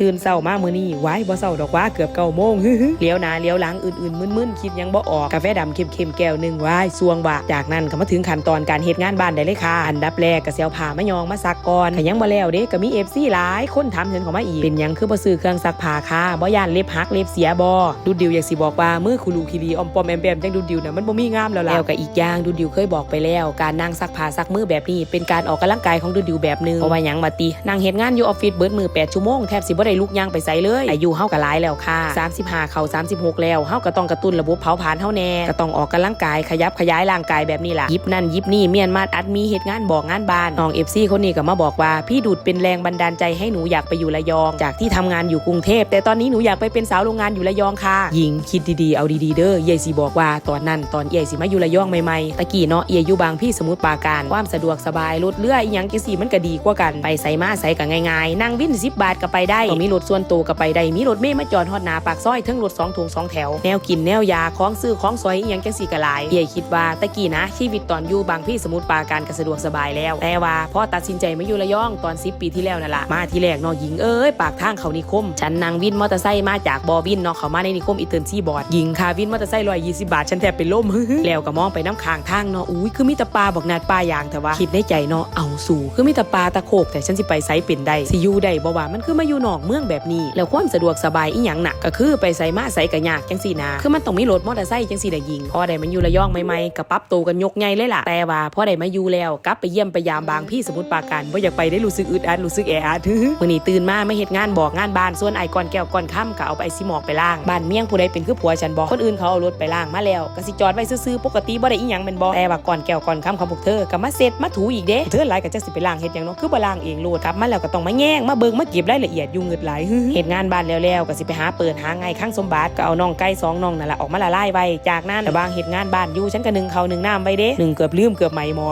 ตื่นเศร้ามากมือนี้ไว้บ่เศร้าดอกว่าเกือบเก้าโมงฮึๆเลี้ยวหนาเลี้ยวหลังอื่นๆมึนๆคิดยังบ่ออกกาแฟดำเข้มๆแก้วหนึ่งไว้สวงว่จากนั้นก็มาถึงขั้นตอนการเฮ็ดงานบ้านได้เลยค่ะ อันดับแรกก็สิเอาผ้ามายองมาซักก่อนถ้ายังบ่แล้วเด้ก็มี FC หลายคนถามเชิญข้ามาอีกเป็นยังคือบ่ซื้อเครื่องซักผ้าค่ะบ่ย่านเล็บหักเล็บเสียบ่ดูดดิวอยากสิบอกว่ามือคุลูคิรีออมปอมแอมแปมจังดูดดิวน่ะมันบ่มีงามแล้วล่ะแล้วก็อีกอย่างดูดดิวเคยบอกไปแล้ว การนั่งซักผ้าซักมือแบบนี้เป็นการออกกำลังกายของดูดดิวแบบนึงเพราะว่าหยังมาตินั่งเฮ็ดงานอยู่ออฟฟิศเบิดมือ8ชั่วโมงแทบสิบได้ลุกย่างไปไสเลยอายุเฮาก็หลายแล้วค่ะ 35 เข้า 36 แล้วเฮาก็ต้องกระตุ้นระบบเผาผลาญเฮาแน่ก็ต้องออกกำลังกายขยับขยายร่างกายแบบนี้ล่ะยิบนั่นยิบนี่เมียนมาดอัดมีเฮ็ดงานบอกงานบ้านน้อง FC คนนี้ก็มาบอกว่า พี่ดูดเป็นแรงบันดาลใจให้หนูอยากไปอยู่ระยอง จากที่ทำงานอยู่กรุงเทพแต่ตอนนี้หนูอยากไปเป็นสาวโรงงานอยู่ระยองค่ะหญิงคิดดีๆเอาดีๆเด้อเยายสิบอกว่าตอนนั้นตอนเยายสิมาอยู่ระยองใหม่ๆตะกี้เนาะเยายอยู่บางพี่สมุทรปราการความสะดวกสบายรถเลื่อยยังจังซี่มันก็ดีกว่ากันไปใส่มาใส่ก็ง่ายๆ นั่งวิน10บาทก็ไปได้ต้องมีรถส่วนตัวก็ไปได้มีรถเมล์มาจอดฮอดหนาปากซอยทั้งรถสองถุงสองแถว แนวกินแนวยาของซื้อของซอยอหยังจังซี่ก็หลายเยายคิดว่าตะกี้นะชีวิตตอนอยู่บางพี่สมุทรปราการก็สะดวกสบายแล้ว แต่ว่าพอตัดสินใจมาอยู่ระยองตอน10ปีที่แล้วนั่นละมาที่แรกนาะหญิงเอ้ยปากทางเขานิคม ฉันนั่งวินมอเตอร์ไซค์มาจากบอวินนาะเขามาในนิคมอีเทิร์นซี่บอร์ดหญิงค่าวินมอเตอร์ไซค์ร้อยยี่สิบบาทฉันแทบเป็นล่มแล้วก็มองไปน้ำข้างทางเนาะอุ้ยคือมีต่ปลาบอกนาดปลาอย่างแต่ว่าคิดในใจเนาะเอาสู่คือมีต่ปาตะโขกแต่ฉันสิไปไซเป็นได้สิยูได้บ่ว่ามันคือมาอยู่นอกเมืองแบบนี้ แล้วความสะดวกสบายอีหยังหนักก็คือไปไซมาไซกระยากจังสี่นาคือมันต้องมีรถมอเตอร์ไซค์จังสี่ได้ยิงพอได้มันอยู่ระยองใหม่ๆก็ปรับโตกันยกใหญ่เลยล่ะแต่ว่าพอได้มาอยู่แล้วกลับไปเยี่ยมไปยามบางพี่สมุทรปราการบ่อยากไปได้รู้สึกอึดอัดรู้สึกแออัดมื้อนี้ตื่นมาไม่เฮ็ดงานบอกงานบ้านส่วนไอ้ก่อนแก้วก่อนค่ำก็เอาไปไอซิหมอกไปล้างบ้านเมี่ยงผู้ใดเป็นคือผัวฉันบอกคนอื่นเขาเอารถไปล้างมาแล้วก็สิจอดไว้ซื่อๆปกติบ่ได้อีหยังแม่นบ่แต่ว่าก่อนแก้วก่อนค่ำของพวกเธอก็มาเซ็ตมาถูอีกเด้เธอหลายก็จักสิไปล้างเฮ็ดหยังเนาะคือบ่ล้างเองโลดกลับมาแล้วก็ต้องมาแย่งมาเบิ่งมาเก็บรายละเอียดอยู่งดหลายเฮ็ดงานบ้านแล้วๆก็สิไปหาเปิดหาไงข้างสมบัติก็เอาน้องไก่สองน้องนั่นแหละออกมาละลายไว้จากนั้นแต่บางเฮ็ดงานบ้านอยู่ฉันก็นึ่งข้าวนึ่งน้ำไว้เด้นึ่งเกือบลืมเกือบไหมหมอ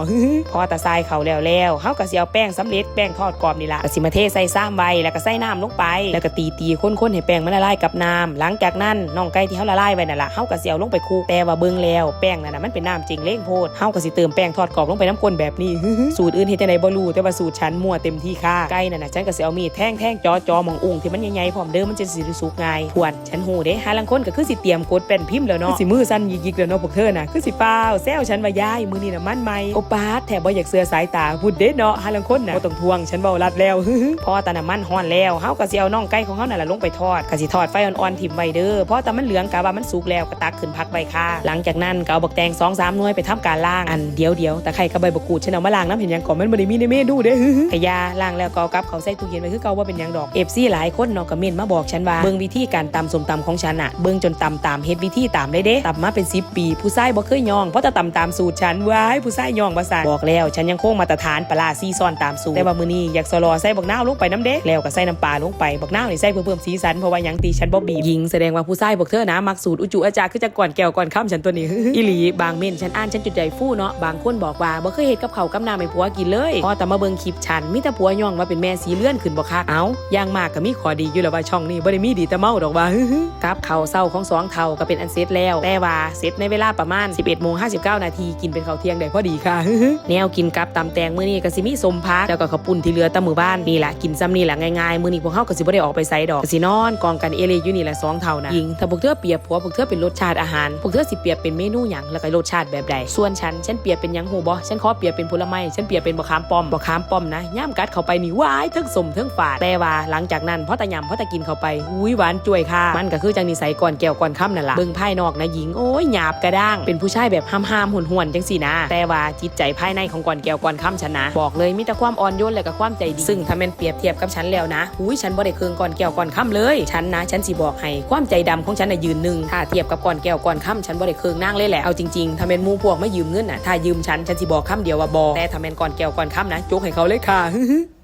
พอตาทรายเขาแล้วแล้วเฮาก็สิเอาแป้งสำเร็จแป้งทอดกรอบนี่ล่ะก็สิมาเทใส่ซ้ำไว้แล้วก็ใส่น้ำลงไป แล้วก็ตีตีๆข้นๆให้แป้งมันละลายกับน้ำหลังจากนั้นน้องไก่ที่เฮาละลายไว้นั่นแหละเฮาก็สิเอาลงไปคลุกแต่ว่าเบิ่งแล้วแป้งนั่นน่ะมันเป็นน้ำจริงเล่งโพดเฮาก็สิเติมแป้งทอดกรอบลงไปน้ำก้นแบบนี้สูตรอื่นเฮ็ดจังไดบ่รู้แต่ว่าสูตรฉันมั่วเต็มที่ค่ะไก่นั่นน่ะฉันก็สิเอามีดแท่งแท่งๆจอๆหมมองอุ้งที่มันใหญ่ๆพร้อมเด้อมันจะสิสุกง่ายพวน ฉันหูเด้หาลังคนก็คือสิเตรียมกดเป็นพิมพ์แล้วเนาะสิมือสั่นยิกๆแล้วเนาะพวกเธอน่ะคือสิเปล่าแซวฉันว่ายายมือนี่น่ะมันใหม่โอป้าแถบบ่อยากเสือสายตาพูดเด้เนาะหาลังคนน่ะบ่ต้องทวงฉันเว้ารัดแล้วพอตาน้ำมันฮ้อนแล้วเฮาก็สิเอาน่องไก่ของเฮานั่นล่ะลงไปทอดก็สิทอดไฟอ่อนๆถิ่มไว้เด้อพอตามันเหลืองกะว่ามันสุกแล้วก็ตักขึ้นพักไว้ค่ะ หลังจากนั้นก็เอาบักแตง2 3หน่วยไปทำการล้างอันเดียวเดียวๆแต่ไข่กับใบบักกูดฉันเอามาล้างน้ำเห็นยังก่อนมันบ่ได้มีในเมนูเด้กะยาล้างแล้วก็กลับเขาใส่ตู้เย็นไว้คือเก่าว่าเป็นหยังดอก FC ี่หลายคนเนาะก็เม่นมาบอกฉันว่าเบิ่งวิธีการตำส้มตำของฉันอะเบิ่งจนตำตามเฮ็ดวิธีตามได้เด้ตำมาเป็น10ปี ผู้ชายบ่เคยย่องเพราะแต่ตำตามสูตรฉันว้ายผู้ชายย่องบ่ซ่าบอกแล้ว ฉันยังคงมาตรฐานปลาซีซ่อนตามสูตรแต่ว่ามื้อนี้อยากสลอใส่บักนาวลงไปน้ำเด้แล้วก็ใส่น้ำปลาลงไปบักนาวนี่ใส่เพื่อเพิ่มสีสันเพราะว่ายังตีฉันบ่บีบยิงแสดงว่าผู้ชายบอกเธอนะมักสูตรอุจุอาจารย์คือจะก่อนแก้วก่อนค่ำฉันตัวนี้อีหลีบางเม่นฉันอ่านฉันจุดใจฟู่เนาะบางคนบอกว่าบ่เคยเฮ็ดกับเขากับน้ำให้ผัวกินเลยพอแต่มาเบิ่งคลิปฉันมีแต่ผัวย่องว่าเป็นแม่สีเลื่อนขึ้นบ่คักเอ้าอย่างมากก็มีข้อดีอยู่แล้วว่าช่องนี้บ่ได้มีดีแต่เมาดอกว่ากับเข้าวเช้าของสองเท่าก็เป็นอันเสร็จแล้ว แต่ว่าเสร็จในเวลาประมาณ 11โมง59 นาทีกินเป็นข้าวเที่ยงได้พอดีค่ะแนวกินกับตำแตงมื้อนี้ก็สิมีสมพักแล้วก็ข้าวปุ้นที่เหลือตะมื้อบ้านนี่แหละกินซ้ำนี่แหละง่ายๆมื้อนี้พวกเฮาก็สิบ่ได้ออกไปไสดอกก็สินอนกองกันเอเลอยู่นี่แหละสองเท่านะยิงถ้าพวกเธอเปรียบผัวพวกเธอเป็นรสชาติอาหารพวกเธอสิเปรียบเป็นเมนูหยังแล้วก็รสชาติแบบใดส่วนฉันฉันเปรียบเป็นหยังฮู้บ่ฉันขอเปรียบเป็นผลไม้ฉันเปรียบเป็นบะขามป้อมบะขามป้อมนะย่ามกัดเข้าไปนี่วายทั้งสมทั้งฝาดแต่ว่าหลังจากนั้นพอตะยำพอตะกินเข้าไปอุ้ยหวานจ่วยค่ะ มันก็คือจังนิสัยก่อนแก้วก่อนค่ำนั่นล่ะเบิ่งภายนอกนะหญิงโอ้ยหยาบกระด้าง เป็นผู้ชายแบบห้ามๆห่วนจังสินะ แต่ว่าจิตใจภายในของก่อนแก้วก่อนค่ำฉันนะ บอกเลยมีแต่ความอ่อนโยนและก็ความใจดีซึ่งถ้าแม่นเปรียบเทียบกับฉันแล้วนะอุ้ยฉันบ่ได้เคืองก่อนแก้วก่อนค่ำเลยฉันนะ ฉันสิบอกให้ความใจดำของฉันน่ะยืนหนึ่งถ้าเทียบกับก่อนแก้วก่อนค่ำฉันบ่ได้เคืองนั่งเลยแหละเอาจริงๆถ้าแม่นมู่พวกไม่ยืมเงินน่ะถ้ายืมฉันฉันสิบอกคำเดียวว่าบอแต่ถ้าแม่นก่อนแก้วก่อนค่ำนะจกให้เขาเลยค่ะ